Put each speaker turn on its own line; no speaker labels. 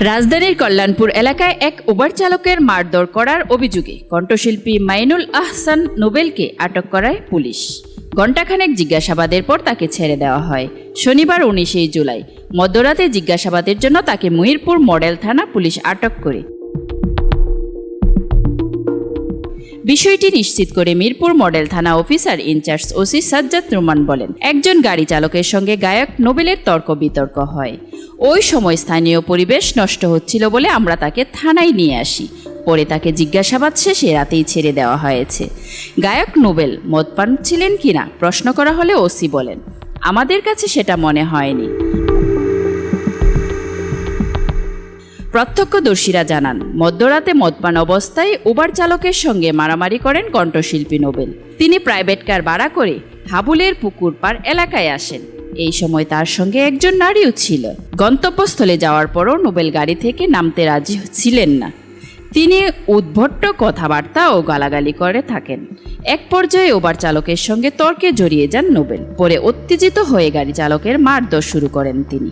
রাজধানীর কল্যাণপুর এলাকায় এক উবার চালকের মারধর করার অভিযোগে কণ্ঠশিল্পী মাইনুল আহসান নোবেলকে আটক করায় পুলিশ। ঘণ্টাখানেক জিজ্ঞাসাবাদের পর তাকে ছেড়ে দেওয়া হয়। শনিবার উনিশে জুলাই। মধ্যরাতে জিজ্ঞাসাবাদের জন্য তাকে মহিরপুর মডেল থানা পুলিশ আটক করে। বিষয়টি নিশ্চিত করে মিরপুর মডেল থানা officer in charge OC Sajjad Ruman বলেন, একজন গাড়ি চালকের সঙ্গে গায়ক নোবেলের তর্ক বিতর্ক হয়। ওই সময় স্থানীয় পরিবেশ নষ্ট হচ্ছিল বলে আমরা তাকে থানায় নিয়ে আসি। পরে তাকে জিজ্ঞাসাবাদ শেষে রাতেই ছেড়ে দেওয়া হয়েছে। গায়ক নোবেল মদপান ছিলেন কিনা প্রশ্ন করা হলে ওসি বলেন, আমাদের কাছে সেটা মনে হয়নি। প্রত্যক্ষদর্শীরা জানান, মধ্যরাতে মদপান অবস্থায় উবার চালকের সঙ্গে মারামারি করেন কণ্ঠশিল্পী নোবেল। তিনি প্রাইভেট কার ভাড়া করে হাবুলের পুকুর পাড় এলাকায় আসেন। এই সময় তার সঙ্গে একজন নারীও ছিল। গন্তব্যস্থলে যাওয়ার পরও নোবেল গাড়ি থেকে নামতে রাজি ছিলেন না। তিনি উদ্ভট্ট কথাবার্তা ও গালাগালি করে থাকেন। এক পর্যায়ে ওবার চালকের সঙ্গে তর্কে জড়িয়ে যান নোবেল। পরে উত্তেজিত হয়ে গাড়ি চালকের মারধর শুরু করেন তিনি।